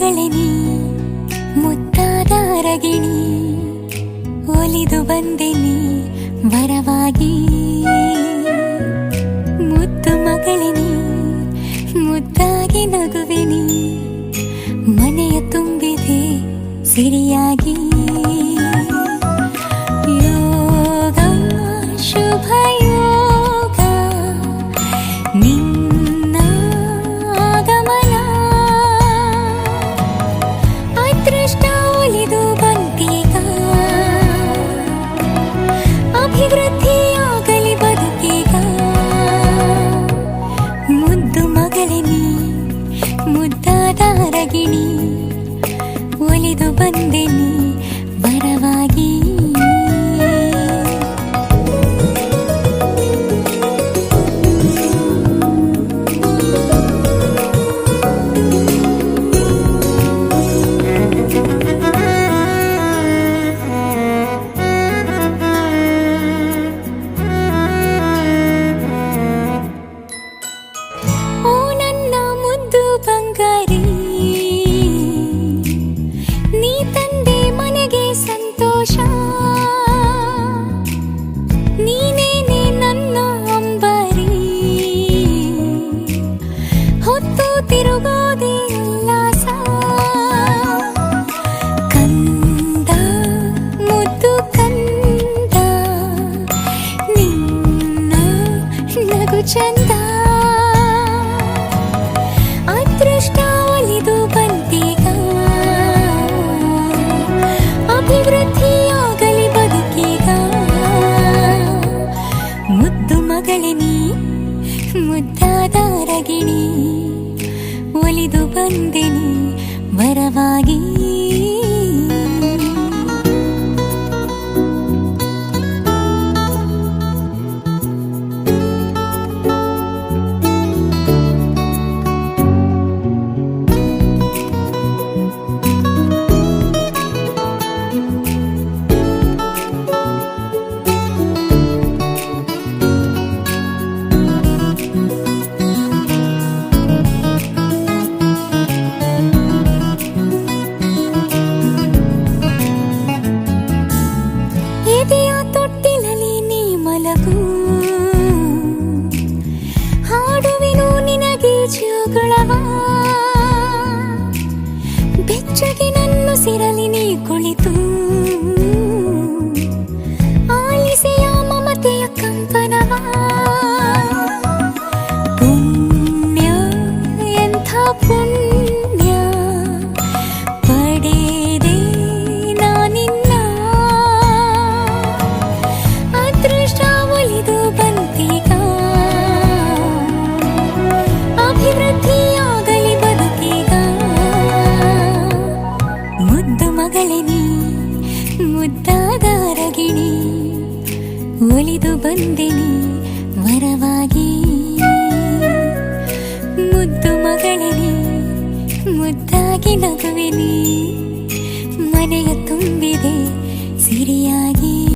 ಮಗಳೇ ನೀ ರಗಿಣಿ ಒಲಿದು ಬಂದೆ ನೀ ಬರವಾಗಿ ಮುದ್ದು ಮಗಳೇ ನೀ, ಮುದ್ದಾಗಿ ನಗುವೆ ನೀ, ಮನೆಯ ತುಂಬಿದೆ ಸಿರಿಯಾಗಿ. ಒಲಿದು ಬಂದೆ ಮುದ್ದಾದ ರಗಿಣಿ ಒಲಿದು ಬಂದಿನಿ ಬರವಾಗಿ ಜೋಗಳವ ಮಗಳೇ ನೀ ಮುದ್ದಾದ ರಗಿಣಿ ಒಲಿದು ಬಂದೆ ನೀ ವರವಾಗಿ. ಮುದ್ದು ಮಗಳೇ ಮುದ್ದಾಗಿ ನಗುವೆ ನೀ, ಮನೆಯ ತುಂಬಿದೆ ಸಿರಿಯಾಗಿ.